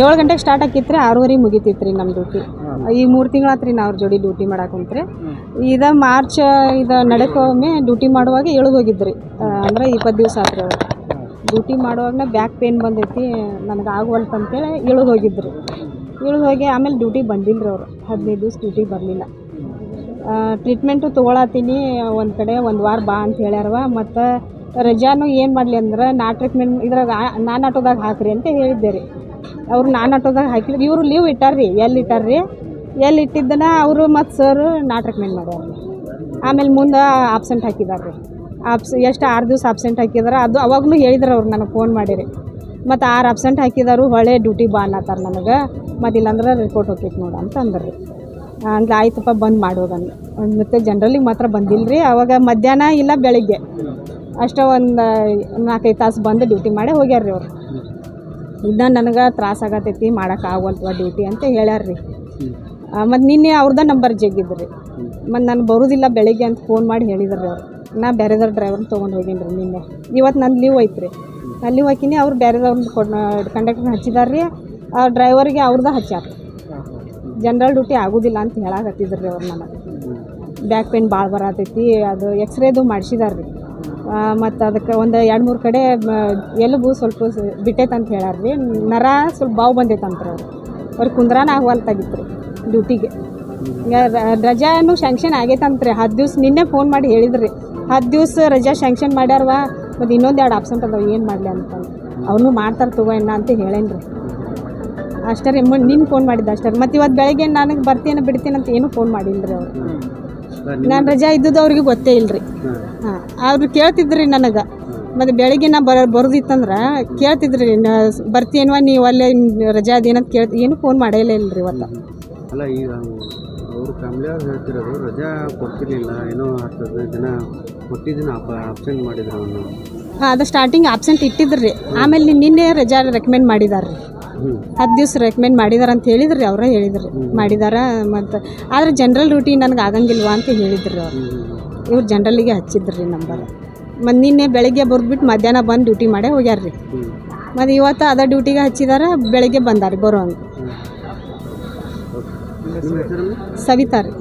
ಏಳು ಗಂಟೆಗೆ ಸ್ಟಾರ್ಟ್ ಆಕಿತ್ರಿ ಆರೂವರೆ ಮುಗಿತಿತ್ತು ರೀ ನಮ್ಮ ಡ್ಯೂಟಿ ಈ ಮೂರು ತಿಂಗಳಾತ್ರಿ ನಾವು ಅವ್ರ ಜೋಡಿ ಡ್ಯೂಟಿ ಮಾಡಾಕುಂತ್ರಿ ಇದು ಮಾರ್ಚ್ ಇದು ನಡಕೊಮ್ಮೆ ಡ್ಯೂಟಿ ಮಾಡುವಾಗ ಇಳಿದು ಹೋಗಿದ್ರಿ. ಅಂದ್ರೆ ಇಪ್ಪತ್ತು ದಿವಸ ಆತ್ರಿ ಅವ್ರು. ಡ್ಯೂಟಿ ಮಾಡುವಾಗನ ಬ್ಯಾಕ್ ಪೇನ್ ಬಂದೈತಿ ನನಗೆ ಆಗುವಲ್ತು ಅಂತೇಳಿ ಇಳಿದು ಹೋಗಿದ್ರು. ಇಳಿದು ಹೋಗಿ ಆಮೇಲೆ ಡ್ಯೂಟಿ ಬಂದಿಲ್ಲ ರೀ ಅವರು. ಹದಿನೈದು ದಿವ್ಸ ಡ್ಯೂಟಿ ಬರಲಿಲ್ಲ. ಟ್ರೀಟ್ಮೆಂಟು ತೊಗೊಳತ್ತೀನಿ ಒಂದು ಕಡೆ ಒಂದು ವಾರ ಬಾ ಅಂತ ಹೇಳ್ಯಾರವ ಮತ್ತು ರಜಾನು ಏನು ಮಾಡಲಿ ಅಂದ್ರೆ ನಾ ಟ್ರೀಟ್ಮೆಂಟ್ ಇದ್ರಾಗ ನಾನ್ ಆಟೋದಾಗ ಹಾಕ್ರಿ ಅಂತ ಹೇಳಿದ್ದೆ ರೀ. ಅವ್ರು ನಾನು ಆಟೋದಾಗ ಹಾಕಿದ್ರು ಇವರು ಲೀವ್ ಇಟ್ಟಾರ್ರಿ, ಎಲ್ಲಿ ಇಟ್ಟಾರ್ರಿ? ಎಲ್ಲಿ ಇಟ್ಟಿದ್ದನ ಅವರು ಮತ್ತು ಸರ್ ನಾ ಟ್ರೀಟ್ಮೆಂಟ್ ಮಾಡ್ಯಾರ ಆಮೇಲೆ ಮುಂದೆ ಆಬ್ಸೆಂಟ್ ಹಾಕಿದಾರೆ ರೀ ಆಬ್ಸ್ ಎಷ್ಟು ಆರು ದಿವಸ ಆಬ್ಸೆಂಟ್ ಹಾಕಿದಾರೆ, ಅದು ಅವಾಗಲೂ ಹೇಳಿದ್ರು ಅವ್ರು ನನಗೆ ಫೋನ್ ಮಾಡಿರಿ. ಮತ್ತು ಆರು ಅಬ್ಸೆಂಟ್ ಹಾಕಿದಾರು, ಹೊಳೆ ಡ್ಯೂಟಿ ಬಾ ಅನ್ನತ್ತಾರ ನನಗೆ. ಮತ್ತು ಇಲ್ಲಾಂದ್ರೆ ರಿಪೋರ್ಟ್ ಹೋಗ್ತೈತೆ ನೋಡು ಅಂತ ಅಂದ್ರಿ. ಅಂದ್ರೆ ಆಯ್ತಪ್ಪ, ಬಂದು ಮಾಡೋದನ್ನು ಮತ್ತು ಜನ್ರಲಿಗೆ ಮಾತ್ರ ಬಂದಿಲ್ಲ ರೀ ಅವಾಗ ಮಧ್ಯಾಹ್ನ ಇಲ್ಲ ಬೆಳಿಗ್ಗೆ. ಅಷ್ಟೇ ಒಂದು ನಾಲ್ಕೈದು ತಾಸು ಬಂದು ಡ್ಯೂಟಿ ಮಾಡಿ ಹೋಗ್ಯಾರ ರೀ ಅವ್ರು. ಇನ್ನ ನನಗೆ ತ್ರಾಸ ಆಗತೈತಿ, ಮಾಡೋಕೆ ಆಗವಲ್ತವ ಡ್ಯೂಟಿ ಅಂತ ಹೇಳ್ಯಾರ ರೀ ಮತ್ತು ನಿನ್ನೆ ಅವ್ರದ ನಂಬರ್ ಜಗ್ಗಿದ್ರು. ರೀ ಮತ್ತು ನಾನು ಬರೋದಿಲ್ಲ ಬೆಳಿಗ್ಗೆ ಅಂತ ಫೋನ್ ಮಾಡಿ ಹೇಳಿದ್ರು ಅವ್ರು. ನಾ ಬೇರೆದವ್ರ ಡ್ರೈವರ್ನ ತೊಗೊಂಡು ಹೋಗೀನಿ ರೀ ನಿನ್ನೆ. ಇವತ್ತು ನನ್ನ ಲೀವ್ ಐತ್ರಿ. ನಾನು ಲೀವ್ ಹಾಕಿನಿ, ಅವ್ರು ಬೇರೆದವ್ರನ್ನ ಕೊಡ್ ಕಂಡಕ್ಟರ್ನ ಹಚ್ಚಿದಾರೆ ರೀ ಆ ಡ್ರೈವರ್ಗೆ ಅವ್ರದ ಹಚ್ಚಾರ ಜನರಲ್ ಡ್ಯೂಟಿ ಆಗೋದಿಲ್ಲ ಅಂತ ಹೇಳಾಕತ್ತಿದ್ರು ರೀ ಅವ್ರು ನನಗೆ. ಬ್ಯಾಕ್ ಪೇನ್ ಭಾಳ ಬರತೈತಿ, ಅದು ಎಕ್ಸ್ರೇದು ಮಾಡಿಸಿದಾರೆ ರೀ ಮತ್ತು ಅದಕ್ಕೆ ಒಂದು ಎರಡು ಮೂರು ಕಡೆ ಎಲುಬು ಸ್ವಲ್ಪ ಬಿಟ್ಟೈತೆ ಅಂತ ಹೇಳ್ಯಾರ ರೀ ನರ ಸ್ವಲ್ಪ ಬಾವು ಬಂದೈತಂತ್ರ ಅವ್ರು. ಅವ್ರಿಗೆ ಕುಂದ್ರಾನ ಆಗುವಲ್ತಾಗಿತ್ತು ರೀ ಡ್ಯೂಟಿಗೆ. ರಜಾನು ಶಾಂಕ್ಷನ್ ಆಗೈತಂತ್ರಿ ಹತ್ತು ದಿವ್ಸ ನಿನ್ನೆ ಫೋನ್ ಮಾಡಿ ಹೇಳಿದ್ರಿ. ಹತ್ತು ದಿವ್ಸ ರಜಾ ಶಾಂಕ್ಷನ್ ಮಾಡ್ಯಾರವ? ಮತ್ತು ಇನ್ನೊಂದು ಎರಡು ಆಪ್ಷನ್ ಅದಾವೆ, ಏನು ಮಾಡಲಿ ಅಂತ. ಅವನು ಮಾಡ್ತಾರೆ ತಗೋ ಇನ್ನ ಅಂತ ಹೇಳೇನಿ ರೀ ಅಷ್ಟೇ ರೀ ನಿನ್ನ ಫೋನ್ ಮಾಡಿದ್ದೆ ಅಷ್ಟೇ ಮತ್ತು ಇವತ್ತು ಬೆಳಗ್ಗೆ ನನಗೆ ಬರ್ತೀನಿ ಬಿಡ್ತೀನಿ ಅಂತ ಏನೂ ಫೋನ್ ಮಾಡಿಲ್ಲ ರೀ ಅವ್ರು. ನಾನು ರಜಾ ಇದ್ದದ್ದು ಅವ್ರಿಗೆ ಗೊತ್ತೇ ಇಲ್ರಿ. ಹಾಂ. ಅವ್ರು ಕೇಳ್ತಿದ್ರಿ ನನಗೆ. ಮತ್ತು ಬೆಳಿಗ್ಗೆ ನಾ ಬರ ಬರೋದಿತ್ತಂದ್ರೆ ಕೇಳ್ತಿದ್ರಿ ಬರ್ತೀನವ ನೀವು ಅಲ್ಲೇ ರಜಾ ಅದೇನಂತ ಕೇಳ್ತಿ ಏನು ಫೋನ್ ಮಾಡೇ ಇಲ್ರಿ ಇವತ್ತು. ಅಲ್ಲ ಈಗ ಅವ್ರ ಹೇಳ್ತಿರೋದು ರಜಾ ಕೊಡ್ತಿರ್ಲಿಲ್ಲ ಏನೋ ದಿನ ಅಬ್ಸೆಂಟ್ ಮಾಡಿದ್ರು ಅವನು. ಹಾಂ ಅದು ಸ್ಟಾರ್ಟಿಂಗ್ ಆಬ್ಸೆಂಟ್ ಇಟ್ಟಿದ್ರಿ. ಆಮೇಲೆ ನಿನ್ನೆ ರಜಾ ರೆಕಮೆಂಡ್ ಮಾಡಿದಾರೆ ರೀ ಹ್ಞೂ ಹತ್ತು ದಿವ್ಸ ರೆಕಮೆಂಡ್ ಮಾಡಿದಾರ ಅಂತ ಹೇಳಿದ್ರಿ ಅವರೇ ಹೇಳಿದ್ರಿ. ಮಾಡಿದಾರ ಮತ್ತು ಆದ್ರೆ ಜನರಲ್ ಡ್ಯೂಟಿ ನನಗೆ ಆಗಂಗಿಲ್ವಾ ಅಂತ ಹೇಳಿದ್ರಿ ಅವ್ರು. ಇವ್ರು ಜನರಲ್ಲಿಗೆ ಹಚ್ಚಿದ್ರಿ ರೀ ನಂಬರ್. ಮತ್ತು ನಿನ್ನೆ ಬೆಳಗ್ಗೆ ಬರ್ದ್ಬಿಟ್ಟು ಮಧ್ಯಾಹ್ನ ಬಂದು ಡ್ಯೂಟಿ ಮಾಡೇ ಹೋಗ್ಯಾರ ರೀ ಮತ್ತು ಇವತ್ತು ಅದ ಡ್ಯೂಟಿಗೆ ಹಚ್ಚಿದಾರ ಬೆಳಗ್ಗೆ ಬಂದಾರ ಬರೋ ಹಂಗೆ ಸವಿತಾ ರೀ.